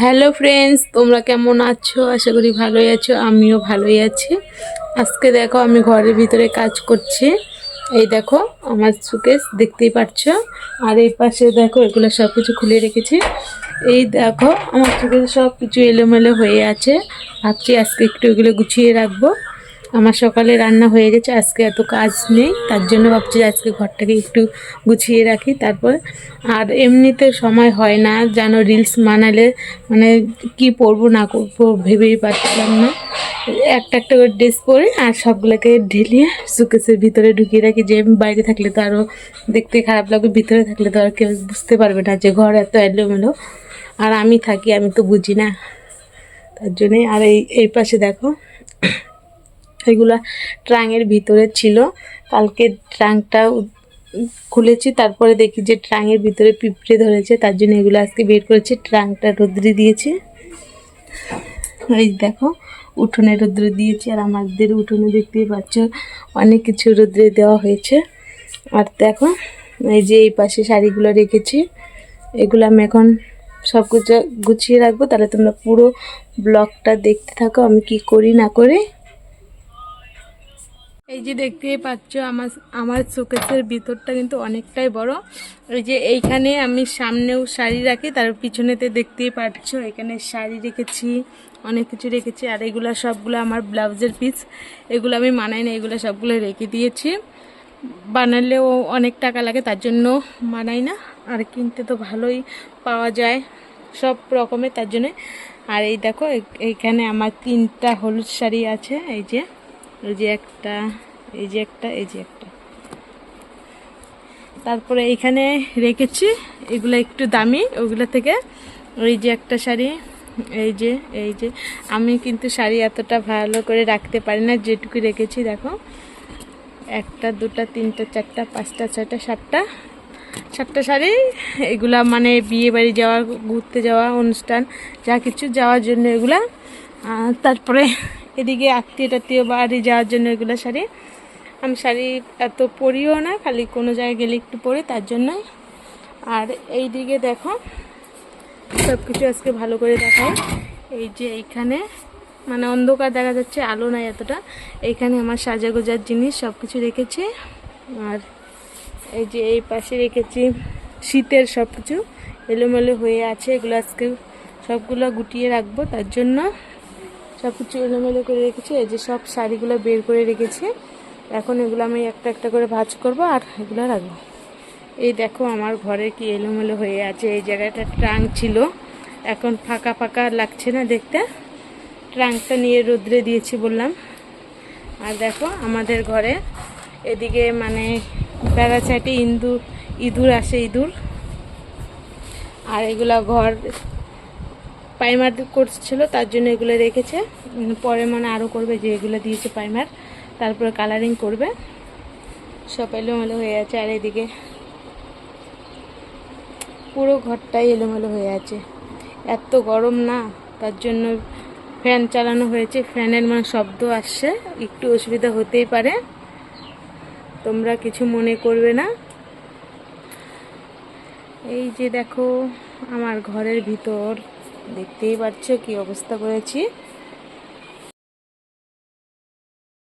Hello friends, তোমরা কেমন আছো? আশা করি ভালোই আছো, আমিও ভালোই আছি। আজকে দেখো, আমি ঘরের ভিতরে কাজ করছি। এই দেখো, আমার সুকেস দেখতেই পাচ্ছ আর এই পাশে দেখো, এগুলো সব কিছু খুলে রেখেছি। এই দেখো, আমার সুকেস সব কিছু এলোমেলো হয়ে আছে। ভাবছি আজকে একটু এগুলো গুছিয়ে রাখব। আমার সকালে রান্না হয়ে গেছে, আজকে এত কাজ নেই, তার জন্য ভাবছি আজকে ঘরটাকে একটু গুছিয়ে রাখি। তারপর আর এমনিতে সময় হয় না যেন রিলস বানালে মানে কি পরবো না করব ভেবেই পাচ্ছিলাম না। একটা একটা করে ড্রেস পরে আর সবগুলোকে ঢেলিয়ে সুকেসের ভিতরে ঢুকিয়ে রাখি, যে বাইরে থাকলে তো আরও দেখতে খারাপ লাগবে, ভিতরে থাকলে তো আর কেউ বুঝতে পারবে না যে ঘর এত এলোমেলো। আর আমি থাকি, আমি তো বুঝি না। তার জন্যে আর এই এই পাশে দেখো এগুলা ট্রাঙের ভিতরে ছিল। কালকে ট্রাঙ্কটা খুলেছি, তারপরে দেখি যে ট্রাঙের ভিতরে পিঁপড়ে ধরেছে, তার জন্য এগুলো আজকে বের করেছি। ট্রাঙ্কটা রোদ্রে দিয়েছি। এই দেখো, উঠোনে রোদ্রে দিয়েছি, আর আমাদের উঠোনে দেখতেই পাচ্ছ, অনেক কিছু রোদ্রে দেওয়া হয়েছে। আর দেখো, এই যে এই পাশে শাড়িগুলো রেখেছি। এগুলো আমি এখন সব গুছিয়ে রাখব। তাহলে তোমরা পুরো ব্লগটা দেখতে থাকো, আমি কি করি না করি। এই যে দেখতেই পাচ্ছ, আমার আমার শোকেসের ভিতরটা কিন্তু অনেকটাই বড়। ওই যে এইখানে আমি সামনেও শাড়ি রাখি, তার পিছনেতে দেখতেই পাচ্ছ, এখানে শাড়ি রেখেছি, অনেক কিছু রেখেছি, আর এগুলো সবগুলো আমার ব্লাউজের পিস এগুলো আমি মানাই না এগুলো সবগুলো রেখে দিয়েছি। বানালেও অনেক টাকা লাগে, তার জন্য মানাই না, আর কিনতে তো ভালোই পাওয়া যায়, সব রকমের, তার জন্যে। আর এই দেখো এইখানে আমার তিনটা হলুদ শাড়ি আছে, এই যে। এই যে একটা, এই যে একটা, এই যে একটা। তারপরে এইখানে রেখেছি, এগুলো একটু দামি, ওগুলো থেকে ওই যে একটা শাড়ি, এই যে এই যে। আমি কিন্তু শাড়ি এতটা ভালো করে রাখতে পারি না, যেটুকু রেখেছি, দেখো। একটা, দুটা, তিনটা, চারটা, পাঁচটা, ছয়টা, সাতটা। সাতটা শাড়ি, এগুলা মানে বিয়ে বাড়ি যাওয়া, ঘুরতে যাওয়া, অনুষ্ঠান, যা কিছু যাওয়ার জন্য এগুলা। তারপরে এদিকে আত্মীয় টাত্মীয় বাড়ি যাওয়ার জন্য এগুলো শাড়ি। আমি শাড়ি এত পরিও না, খালি কোনো জায়গায় গেলে একটু পরি, তার জন্যই। আর এই দিকে দেখো সব কিছু আজকে ভালো করে দেখায় এই যে এইখানে মানে অন্ধকার দেখা যাচ্ছে, আলো নাই এতটা। এইখানে আমার সাজা গোজার জিনিস সব কিছু রেখেছি। আর এই যে এই পাশে রেখেছি, শীতের সব কিছু এলোমেলো হয়ে আছে, এগুলো আজকে সবগুলো গুটিয়ে রাখব, তার জন্য। সব কিছু এলোমেলো করে রেখেছি। এই যে সব শাড়িগুলো বের করে রেখেছি। এখন এগুলো আমি একটা একটা করে ভাজ করব আর এগুলো রাখব। এই দেখো আমার ঘরে কি এলোমেলো হয়ে আছে। এই জায়গাটা ট্রাঙ্ক ছিল। এখন ফাঁকা ফাঁকা লাগছে না দেখতে। ট্রাঙ্কটা নিয়ে রোদ্রে দিয়েছি বললাম। আর দেখো আমাদের ঘরে এদিকে মানে প্যারাসাইটে ইঁদুর ইঁদুর আসে, ইঁদুর। আর এগুলা ঘর পাইমার করছিল তার জন্য এগুলো রেখেছে। পরে মানে আরও করবে যে এগুলো দিয়েছে পাইমার। তারপরে কালারিং করবে। সব এলোমেলো হয়ে আছে, আর এদিকে পুরো ঘরটাই এলোমেলো হয়ে আছে। এত গরম না, তার জন্য ফ্যান চালানো হয়েছে। ফ্যানের মানে শব্দ আসছে, একটু অসুবিধা হতেই পারে। তোমরা কিছু মনে করবে না। এই যে দেখো, আমার ঘরের ভিতর দেখতেই পাচ্ছ কি অবস্থা করেছি।